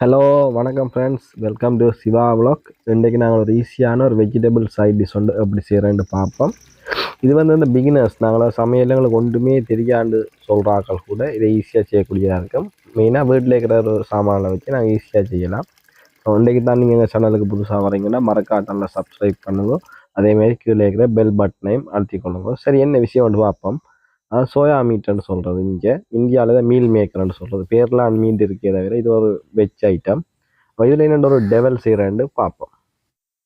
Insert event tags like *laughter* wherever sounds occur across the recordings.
Hello வணக்கம் friends welcome to Siva vlog இன்றைக்கு நாங்கள் ஒரு ஈஸியான ஒரு வெஜிடபிள் சைட் டிஷ் வந்து எப்படி செய்கிறேன்னு பார்ப்போம். இது வந்து இந்த பிகினர்ஸ் நாங்கள் சமையல் எங்களுக்கு ஒன்றுமே தெரியாண்டு சொல்கிறாக்கள் கூட இதை ஈஸியாக செய்யக்கூடியதாக இருக்கும். மெயினாக வீட்டில் இருக்கிற ஒரு சாமானை வச்சு நாங்கள் ஈஸியாக செய்யலாம். இன்றைக்கு தான் நீங்கள் எங்கள் சேனலுக்கு புதுசாக வரீங்கன்னா மறக்கா நல்லா சப்ஸ்கிரைப் பண்ணுங்க. அதேமாரி கீழே இருக்கிற பெல் பட்டனையும் அழுத்தி கொள்ளுங்க. சரி என்ன விஷயம் வந்து பார்ப்போம். அது சோயா மீட்டுன்னு சொல்கிறது இங்கே. இந்தியாவில் தான் மீல் மேக்கர்னு சொல்கிறது பேர்லாம் மீன் இருக்கே தவிர இது ஒரு வெஜ் ஐட்டம் இதில் என்னென்ன ஒரு டெவல் செய்கிறேன்னு பார்ப்போம்.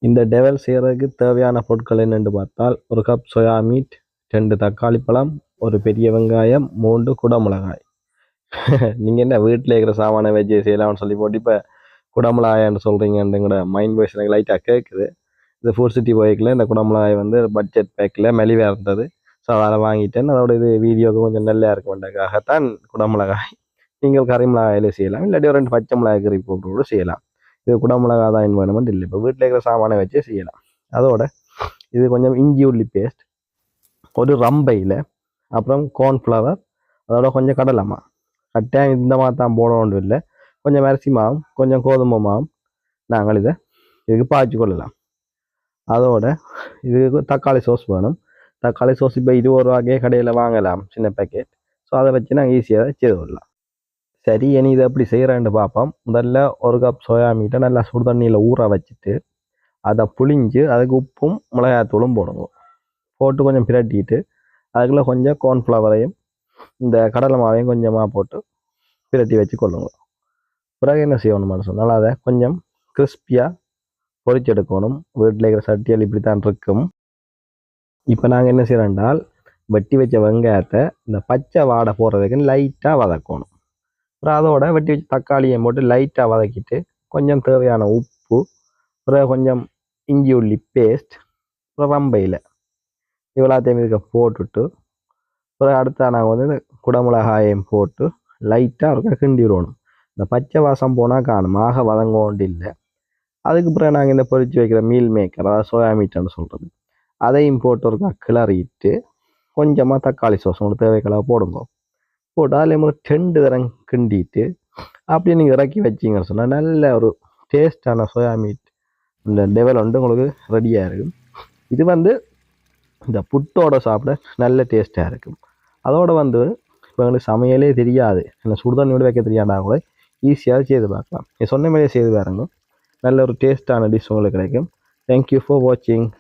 இந்த டெவல் செய்கிறதுக்கு தேவையான பொருட்கள் என்னென்னு பார்த்தால் ஒரு கப் சோயா மீட் ரெண்டு தக்காளி பழம் ஒரு பெரிய வெங்காயம் மூன்று குடமிளகாய். *laughs* நீங்கள் என்ன வீட்டில் இருக்கிற சாமான வெஜ்ஜை செய்யலாம்னு சொல்லி போட்டு இப்போ குடமிளகாயன்னு சொல்கிறீங்கன்ற மைண்ட் வாய்ஸ் எனக்கு லைட்டாக கேட்குது இந்த ஃபோர் சிட்டி போய்க்கில் இந்த குடமிளகாய் வந்து பட்ஜெட் பேக்கில் மெலிவாக இருந்தது. ஸோ அதை வாங்கிட்டேன். அதோட இது வீடியோவுக்கு கொஞ்சம் நல்லா இருக்குமென்றக்காகத்தான் குடமிளகாய். நீங்கள் கறி மிளகாயில் செய்யலாம். இல்லாட்டி ஒரு ரெண்டு பச்சை மிளகாய் கறி போட்டு கூட செய்யலாம். இது குடமிளகா தான் வேணுமென்று இல்லை. இப்போ வீட்டில் இருக்கிற சாமானை வச்சே செய்யலாம். அதோட இது கொஞ்சம் இஞ்சி உள்ளி பேஸ்ட் ஒரு ரம்பையில் அப்புறம் கார்ன்ஃப்ளவர் அதோட கொஞ்சம் கடலைமா கட்டாயம் இந்த மாதிரி தான் போடணும் இல்லை. கொஞ்சம் அரிசி மாவும் கொஞ்சம் கோதுமை மாவும் நாங்கள் இதை இதுக்கு பாய்ச்சி கொள்ளலாம். அதோட இதுக்கு தக்காளி சோஸ் வேணும். தக்காளி சோஸ் இப்போ இருபது ரூபாக்கே கடையில் வாங்கலாம் சின்ன பேக்கெட் ஸோ அதை வச்சு நாங்கள் ஈஸியாக செய்து விடலாம் சரி இனி இதை எப்படி செய்கிறேன்னு பார்ப்போம். முதல்ல ஒரு கப் சோயா மீட்டை நல்லா சுடு தண்ணியில் ஊற வச்சுட்டு அதை புளிஞ்சு அதுக்கு உப்பும் மிளகாத்தூளும் போடுங்க போட்டு கொஞ்சம் பிரட்டிட்டு அதுக்குள்ளே கொஞ்சம் கார்ன்ஃப்ளவரையும் இந்த கடலை மாவையும் கொஞ்சமாக போட்டு பிரட்டி வச்சு கொள்ளுங்க. பிறகு என்ன செய்யணும்னு சொன்னால் அதை கொஞ்சம் கிறிஸ்பியாக பொறிச்செடுக்கணும் வீட்டில் இருக்கிற சட்டியல் இப்படி தான் இருக்கும். இப்போ நாங்கள் என்ன செய்கிறோம்னால் வெட்டி வச்ச வெங்காயத்தை இந்த பச்சை வாடை போடுறதுக்குன்னு லைட்டாக வதக்கணும். அப்புறம் அதோட வெட்டி வச்ச தக்காளியை போட்டு லைட்டாக வதக்கிட்டு கொஞ்சம் தேவையான உப்பு அப்புறம் கொஞ்சம் இஞ்சி உள்ளி பேஸ்ட் அப்புறம் ரம்பையில் இவ்வளோத்தையும் இதுக்கு போட்டுட்டு அப்புறம் அடுத்தா நாங்கள் வந்து இந்த குடமிளகாயம் போட்டு லைட்டாக இருக்க கிண்டி விடணும். இந்த பச்சை வாசம் போனால் காணும் ஆக வதங்கோண்டு இல்லை அதுக்கு பிறகு நாங்கள் இந்த பொறிச்சு வைக்கிற மீல் மேக்கர் அதாவது சோயா மீட்னு சொல்கிறது அதையும் போட்டு ஒரு கிளறிட்டு கொஞ்சமாக தக்காளி சோஸ் உங்களுக்கு தேவைக்கெல்லாம் போடுங்க. போட்டு அதில் உங்களுக்கு ரெண்டு தரம் கிண்டிட்டு அப்படியே நீங்கள் இறக்கி வச்சிங்கன்னு சொன்னால் நல்ல ஒரு டேஸ்டான சோயா மீட் இந்த லெவல் வந்து உங்களுக்கு ரெடியாக இருக்கும். இது வந்து இந்த புட்டோட சாப்பிட நல்ல டேஸ்ட்டாக இருக்கும். அதோடு வந்து இப்போ எங்களுக்கு சமையலே தெரியாது. என்ன சுடுதண்ணியோட வைக்க தெரியாதா கூட ஈஸியாக செய்து பார்க்கலாம். நீ சொன்ன மாதிரியே செய்து பாருங்க. நல்ல ஒரு டேஸ்ட்டான டிஷ் உங்களுக்கு கிடைக்கும். தேங்க்யூ ஃபார் வாட்சிங்